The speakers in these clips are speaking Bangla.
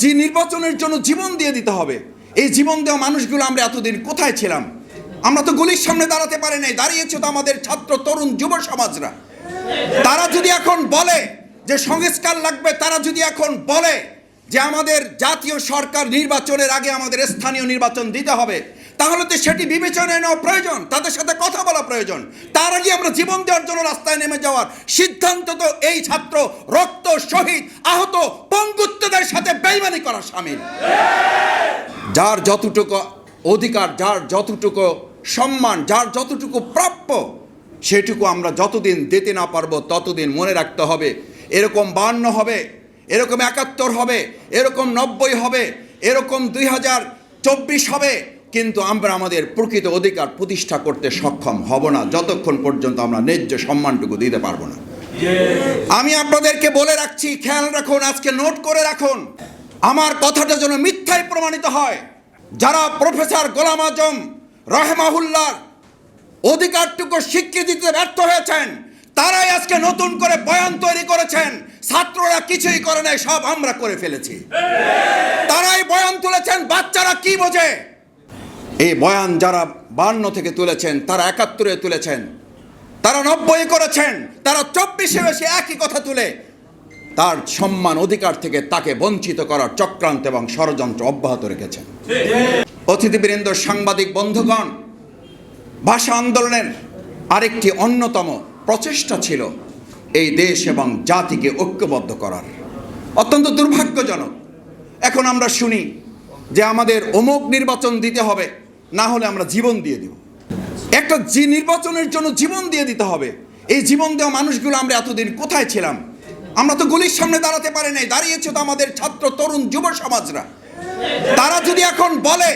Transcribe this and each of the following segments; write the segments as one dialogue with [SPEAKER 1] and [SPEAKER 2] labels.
[SPEAKER 1] জি নির্বাচনের জন্য জীবন দিয়ে দিতে হবে, এই জীবন দেওয়া মানুষগুলো আমরা এতদিন কোথায় ছিলাম? আমরা তো গুলির সামনে দাঁড়াতে পারি নাই, দাঁড়িয়েছে তো আমাদের ছাত্র, তরুণ, যুব সমাজরা। তারা যদি এখন বলে যে সংস্কার লাগবে, তারা যদি এখন বলে যে আমাদের জাতীয় সরকার নির্বাচনের আগে আমাদের স্থানীয় নির্বাচন দিতে হবে, তাহলে তো সেটি বিবেচনায় নেওয়া প্রয়োজন, তাদের সাথে কথা বলা প্রয়োজন। তার আগে আমরা জীবন দেওয়ার জন্য রাস্তায় নেমে যাওয়ার সিদ্ধান্ত তো এই ছাত্র রক্ত শহীদ আহত পঙ্গুত্বদের সাথে বেইমানি করা সামিল। যার যতটুকু অধিকার, যার যতটুকু সম্মান, যার যতটুকু প্রাপ্য, সেটুকু আমরা যতদিন দিতে না পারব ততদিন মনে রাখতে হবে। এরকম বান্ন হবে। এরকম একাত্তর হবে, এরকম নব্বই হবে, এরকম দুই হাজার চব্বিশ হবে, কিন্তু আমরা আমাদের প্রকৃত অধিকার প্রতিষ্ঠা করতে সক্ষম হব না, যতক্ষণ পর্যন্ত আমরা ন্যায্য সম্মানটুকু দিতে পারব না। আমি আপনাদেরকে বলে রাখছি, খেয়াল রাখুন, আজকে নোট করে রাখুন, আমার কথাটা যেন মিথ্যায় প্রমাণিত হয়। যারা প্রফেসর গোলাম আজম রহমাহুল্লার অধিকারটুকু স্বীকৃতি দিতে ব্যর্থ হয়েছেন তারাই আজকে নতুন করে বয়ান তৈরি করেছেন। ছাত্ররা কিছুই করে নাই, সব আমরা করে ফেলেছি। তারাই বয়ান তুলেছেন, বাচ্চারা কি বোঝে? এই বয়ান যারা বান্ন থেকে তুলেছেন, তারা একাত্তরে তুলেছেন। তারা নব্বই করেছেন, তারা চব্বিশে বেশি একই কথা তুলে। তার সম্মান, অধিকার থেকে তাকে বঞ্চিত করার চক্রান্ত এবং ষড়যন্ত্র অব্যাহত রেখেছেন। অতিথিবৃন্দ, সাংবাদিক, বন্ধুগণ, ভাষা আন্দোলনের আরেকটি অন্যতম প্রচেষ্টা ছিল এই দেশ এবং জাতিকে ঐক্যবদ্ধ করার। অত্যন্ত দুর্ভাগ্যজনক। এখন আমরা শুনি যে আমাদের অমুক নির্বাচন দিতে হবে, না হলে আমরা জীবন দিয়ে দিব। একটা যে নির্বাচনের জন্য জীবন দিয়ে দিতে হবে। এই জীবন দেওয়া মানুষগুলো আমরা এতদিন কোথায় ছিলাম? আমরা তো গুলির সামনে দাঁড়াতে পারি নাই, দাঁড়িয়েছে তো আমাদের ছাত্র, তরুণ, যুব সমাজরা। তারা যদি এখন বলে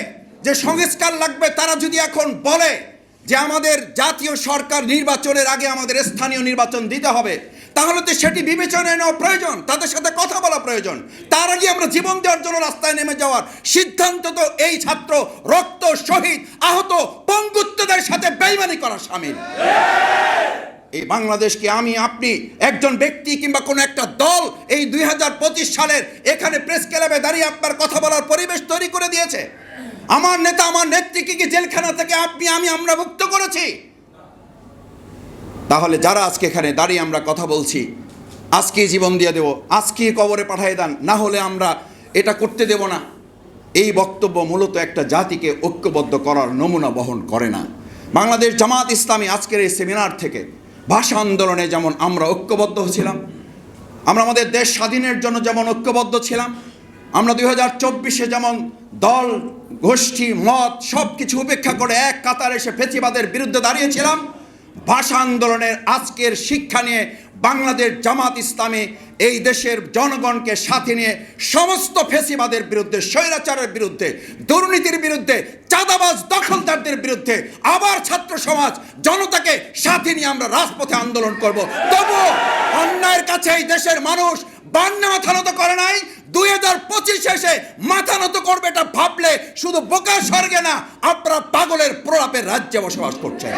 [SPEAKER 1] যে সংস্কার লাগবে, তারা যদি এখন বলে যে আমাদের জাতীয় সরকার নির্বাচনের আগে আমাদের স্থানীয় নির্বাচন দিতে হবে, তাহলে তো সেটি বিবেচনায় নেওয়া প্রয়োজন, তাদের সাথে কথা বলা প্রয়োজন। তার আগে আমরা জীবন দেওয়ার জন্য রাস্তায় নেমে যাওয়ার সিদ্ধান্ত তো এই ছাত্র রক্ত শহীদ আহত পঙ্গুত্বদের সাথে বেইমানি করা সামিল। এই বাংলাদেশকে আমি, আপনি, একজন ব্যক্তি কিংবা কোনো একটা দল এই দুই হাজার পঁচিশ সালের এখানে প্রেস ক্লাবে দাঁড়িয়ে আপনার কথা বলার পরিবেশ তৈরি করে দিয়েছে। আমার নেতা, আমার নেত্রীকে জেলখানা থেকে আপনি, আমি, আমরা মুক্ত করেছি? তাহলে যারা আজকে এখানে দাঁড়িয়ে আমরা কথা বলছি আজকে জীবন দিয়ে দেব আজকে কবরে পাঠিয়ে দেন, না হলে আমরা এটা করতে দেব না। এই বক্তব্য মূলত একটা জাতিকে ঐক্যবদ্ধ করার নমুনা বহন করে না। বাংলাদেশ জামাত ইসলামী আজকের এই সেমিনার থেকে ভাষা আন্দোলনে যেমন আমরা ঐক্যবদ্ধ ছিলাম, আমরা আমাদের দেশ স্বাধীনের জন্য যেমন ঐক্যবদ্ধ ছিলাম, আমরা দুই হাজার চব্বিশে যেমন দল গোষ্ঠী, মত সব কিছু উপেক্ষা করে এক কাতার এসে ফেচিবাদের বিরুদ্ধে দাঁড়িয়েছিলাম। ভাষা আন্দোলনের আজকের শিক্ষা নিয়ে বাংলাদেশ জামাত ইসলামী এই দেশের জনগণকে সাথে নিয়ে সমস্ত ফেসিবাদের বিরুদ্ধে, স্বৈরাচারের বিরুদ্ধে, দুর্নীতির বিরুদ্ধে, চাঁদাবাজ দখলদারদের বিরুদ্ধে আবার ছাত্র সমাজ জনতাকে সাথে নিয়ে আমরা রাজপথে আন্দোলন করব। তবু অন্যায়ের কাছে এই দেশের মানুষ বান্না মাথা করে নাই দুই হাজার পঁচিশ এসে মাথা নত করবে এটা ভাবলে শুধু বোকা স্বর্গে না, আপনারা পাগলের প্রলাপের রাজ্যে বসবাস করছেন।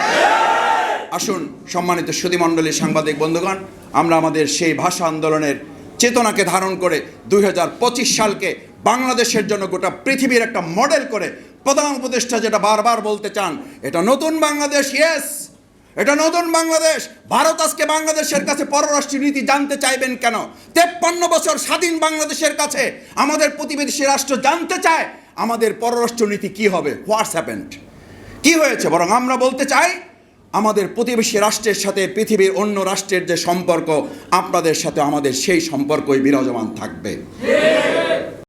[SPEAKER 1] আসুন সম্মানিত সুধীমণ্ডলী সাংবাদিক বন্ধুগণ, আমরা আমাদের সেই ভাষা আন্দোলনের চেতনাকে ধারণ করে দুই হাজার পঁচিশ সালকে বাংলাদেশের জন্য গোটা পৃথিবীর একটা মডেল করে প্রধান উপদেষ্টা যেটা বারবার বলতে চান, এটা নতুন বাংলাদেশ ইয়েস এটা নতুন বাংলাদেশ। ভারত আজকে বাংলাদেশের কাছে পররাষ্ট্র নীতি জানতে চাইবেন কেন? তেপ্পান্ন বছর স্বাধীন বাংলাদেশের কাছে আমাদের প্রতিবেশী রাষ্ট্র জানতে চায় আমাদের পররাষ্ট্র নীতি কি হবে? হোয়াটস হ্যাপেন্ড কি হয়েছে? বরং আমরা বলতে চাই, আমাদের প্রতিবেশী রাষ্ট্রের সাথে পৃথিবীর অন্য রাষ্ট্রের যে সম্পর্ক, আপনাদের সাথে আমাদের সেই সম্পর্কই বিরাজমান থাকবে।